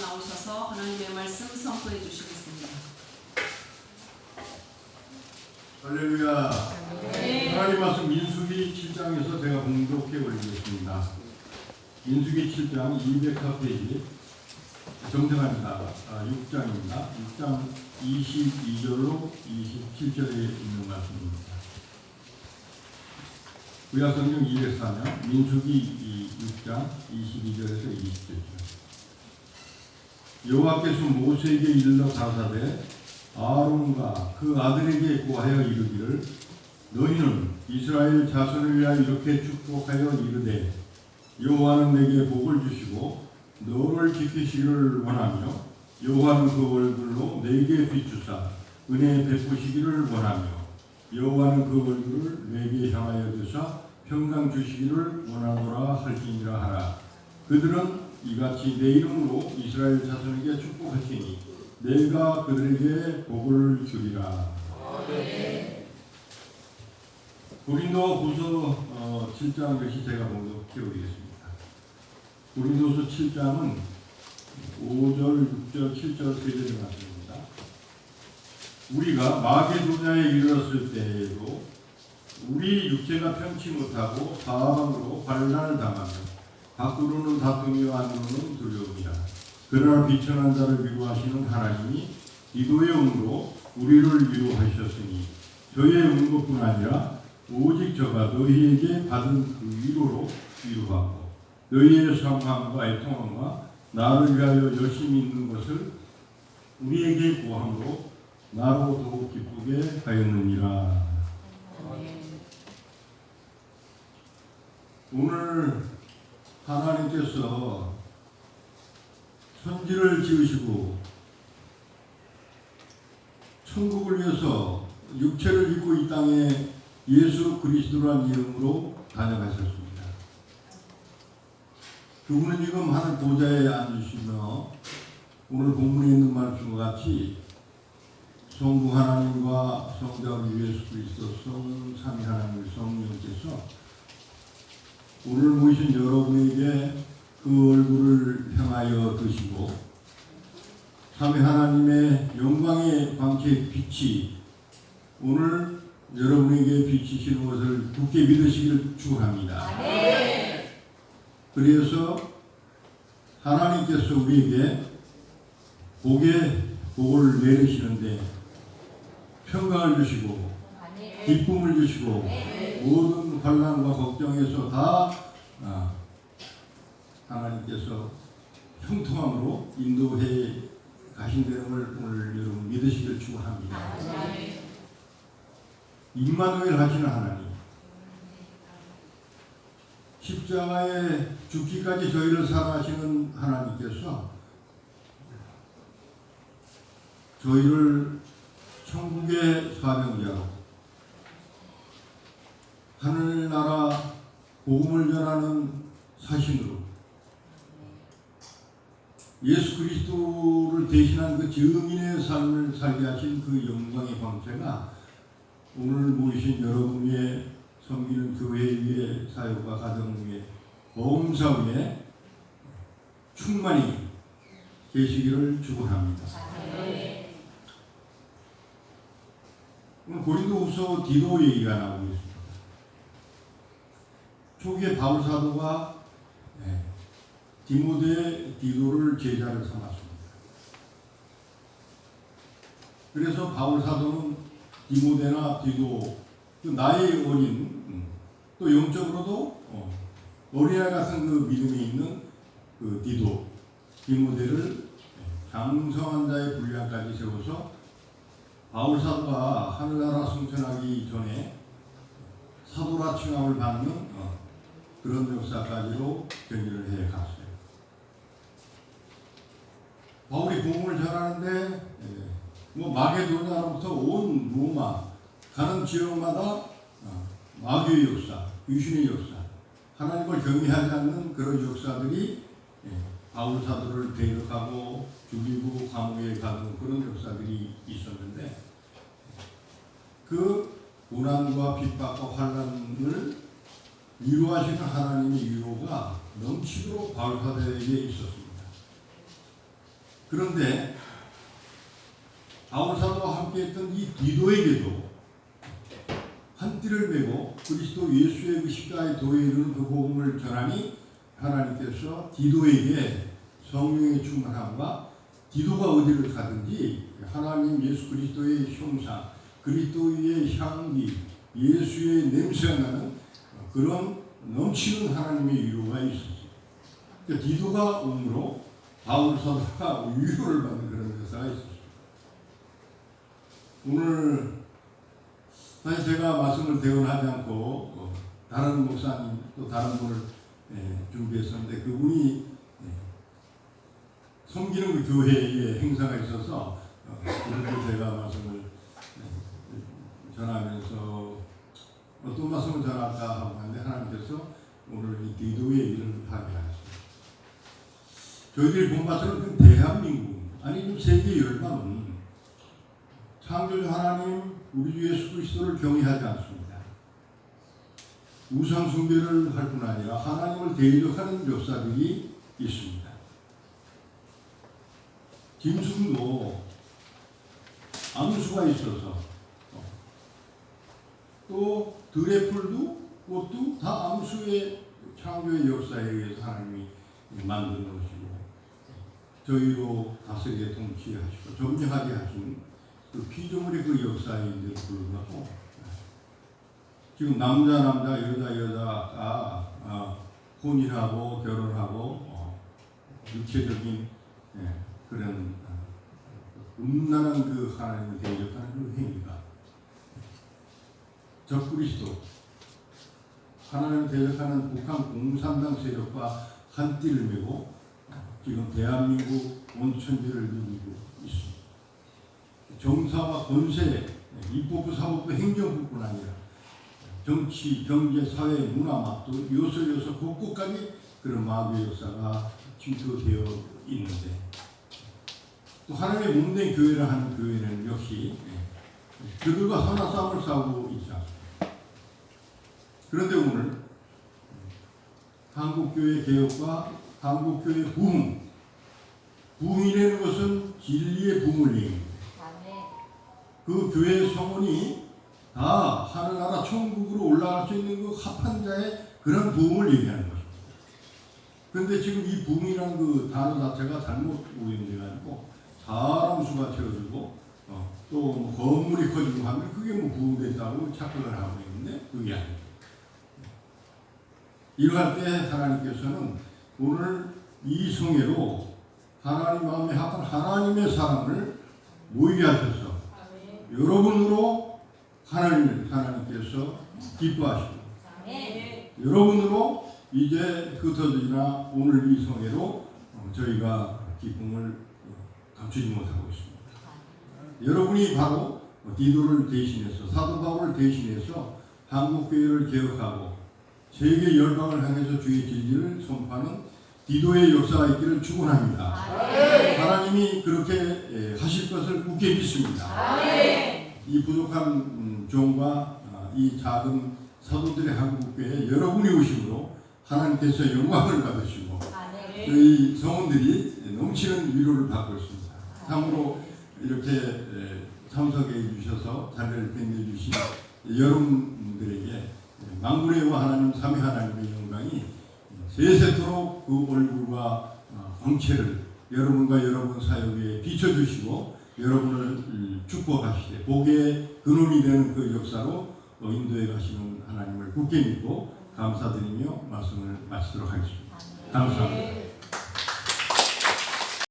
나오셔서 하나님의 말씀 선포해 주시겠습니다. 할렐루야. 네. 하나님 말씀 민수기 7장에서 제가 공독해 올리겠습니다. 민수기 7장 204페이지 정정합니다. 아, 6장입니다. 6장 22절로 27절에 있는 말씀입니다. 구약성경 204면 민수기 6장 22절에서 27절. 여호와께서 모세에게 일러 가사대 아론과 그 아들에게 고하여 이르기를 너희는 이스라엘 자손을 위하여 이렇게 축복하여 이르되 여호와는 내게 복을 주시고 너를 지키시기를 원하며 여호와는 그 얼굴로 내게 비추사 은혜 베푸시기를 원하며 여호와는 그 얼굴을 내게 향하여 드사 평강 주시기를 원하노라 할지니라 하라. 그들은 이같이 내 이름으로 이스라엘 자손에게 축복하시니 내가 그들에게 복을 주리라. 고린도 후서 어, 7장 역시 제가 먼저 키우겠습니다. 고린도서 7장은 5절, 6절, 7절, 3절의 말씀입니다. 우리가 마게도냐에 이르렀을 때에도 우리 육체가 편치 못하고 사방으로 환난을 당하며 밖으로는 다툼이요 안으로는 두려움이라. 그러나 비천한 자를 위로하시는 하나님이 기도의 응으로 우리를 위로하셨으니 저의 응급뿐 아니라 오직 저가 너희에게 받은 그 위로로 위로하고 너희의 상함과 애통함과 나를 위하여 열심히 있는 것을 우리에게 구함으로 나로 더욱 기쁘게 하였느니라. 오늘 하나님께서 천지를 지으시고 천국을 위해서 육체를 입고 이 땅에 예수 그리스도란 이름으로 다녀가셨습니다. 그분은 지금 하늘 보좌에 앉으시며 오늘 본문에 있는 말씀과 같이 성부 하나님과 성자 예수 그리스도 성삼위 하나님 성령께서 오늘 모신 여러분에게 그 얼굴을 향하여 드시고 삼위 하나님의 영광의 광채 빛이 오늘 여러분에게 비치시는 것을 굳게 믿으시기를 축원합니다. 그래서 하나님께서 우리에게 복에 복을 내리시는데 평강을 주시고 기쁨을 주시고 모든 환난과 걱정에서 다 아, 하나님께서 형통함으로 인도해 가신다는 걸 오늘 여러분 믿으시길 축원합니다. 임마누엘 하시는 하나님 십자가에 죽기까지 저희를 사랑하시는 하나님께서 저희를 천국의 사명자로 하늘나라 복음을 전하는 사신으로 예수 그리스도를 대신한 그 증인의 삶을 살게 하신 그 영광의 광채가 오늘 모이신 여러분 위에 섬기는 교회 위에 사역과 가정 위에 보험사 위에 충만히 계시기를 축원합니다. 오늘 고린도후서 디도 얘기가 나오고 있습니다. 초기에 바울 사도가 네, 디모데 디도를 제자를 삼았습니다. 그래서 바울 사도는 디모데나 디도 그 나이 어린 음, 또 영적으로도 어, 어린아이 같은 그 믿음이 있는 그 디도 디모데를 장성한 자의 분량까지 세워서 바울 사도가 하늘나라 승천하기 전에 사도라 칭함을 받는 어, 그런 역사까지로 경기를 해 갔어요. 바울이 복음을 전하는데 예, 뭐 마게도냐로부터 온 로마 가는 지역마다 어, 마귀의 역사, 귀신의 역사, 하나님을 경외하지 않는 그런 역사들이 예, 바울 사도를 대적하고 죽이고 감옥에 가는 그런 역사들이 있었는데 그 고난과 핍박과 환난을 위로하시는 하나님의 위로가 넘치도록 바울 사도에게 있었습니다. 그런데 바울 사도와 함께했던 이 디도에게도 한 띠를 메고 그리스도 예수의 그 십자가의 도에 이르는 그 복음을 전하니 하나님께서 디도에게 성령의 충만함과 디도가 어디를 가든지 하나님 예수 그리스도의 형상, 그리스도의 향기, 예수의 냄새가 나는 그런 넘치는 하나님의 위로가 있었어요. 그러니까 디도가 오므로 바울 사도가 위로를 받는 그런 역사가 있었어요. 오늘 사실 제가 말씀을 대언하지 않고 어, 다른 목사님 또 다른 분을 예, 준비했었는데 그분이 예, 섬기는 그 교회의 행사가 있어서 어, 그렇게 제가 말씀을 예, 전하면서 어떤 말씀을 전할까 하고 하는데 하나님께서 오늘 이 기도의 일을 하게 하셨어요. 저희들이 본 바처럼 그 대한민국 아니 좀 세계 열방은 창조주 하나님 우리 주 예수 그리스도를 경외하지 않습니다. 우상 숭배를 할 뿐 아니라 하나님을 대적하는 역사들이 있습니다. 김승도 암수가 있어서 어, 또 드레풀도 그것도 다 암수의 창조의 역사에 의해서 하나님이 만든 것이고 저희로 다스리게 통치하시고 점령하게 하신 그 피조물의 그 역사인데 불구하고 지금 남자 남자 여자 여자가 아, 혼인하고 결혼하고 어, 육체적인 예, 그런 어, 음란한 그 하나님을 대적하는 그 행위가 적그리스도 하나님을 대적하는 북한 공산당 세력과 한 띠를 메고 지금 대한민국 온 천지를 누비고 있습니다. 정사와 권세, 입법부, 사법부, 행정부뿐 아니라 정치, 경제, 사회, 문화, 맛도 요소 요소 곳곳까지 그런 마귀의 역사가 침투되어 있는데 또 하나님의 몸된 교회를 하는 교회는 역시 그들과 선한 싸움을 싸우고 있지 않습니다. 그런데 오늘 한국교회 개혁과 한국교회 부흥 부흥이라는 것은 진리의 부흥을 얘기합니다. 그 교회의 성원이 다 하늘나라 천국으로 올라갈 수 있는 그 합한 자의 그런 부흥을 얘기하는 것입니다. 그런데 지금 이 부흥이라는 그 단어 자체가 잘못 아니고 사람 수가 채워지고 어, 또 뭐 건물이 커지고 하면 그게 뭐 부흥됐다고 착각을 하고 있는데 그게 아닙니다. 이러할 때 하나님께서는 오늘 이 성회로 하나님 마음에 합한 하나님의 사람을 모이게 하셔서 여러분으로 하나님 하나님께서 기뻐하시고 여러분으로 이제 흩어지나 오늘 이 성회로 어, 저희가 기쁨을 어, 감추지 못하고 있습니다. 여러분이 바로 디도를 대신해서 사도 바울을 대신해서 한국 교회를 개혁하고 세계 열방을 향해서 주의 진리를 선포하는 디도의 역사가 있기를 축원합니다. 하나님이 그렇게 예, 하실 것을 굳게 믿습니다. 이 부족한 음, 종과 아, 이 작은 사도들의 한국교회 여러분이 오심으로 하나님께서 영광을 받으시고 저희 성원들이 넘치는 위로를 받고 있습니다. 참으로 이렇게 에, 참석해 주셔서 자리를 빛내 주신 여러분들에게 망군의와 하나님 삼위 하나님의 영광이 세세토록 그 얼굴과 어, 광채를 여러분과 여러분 사역에 비춰주시고 여러분을 음, 축복하시되 복의 근원이 되는 그 역사로 어, 인도에 가시는 하나님을 굳게 믿고 감사드리며 말씀을 마치도록 하겠습니다. 감사합니다.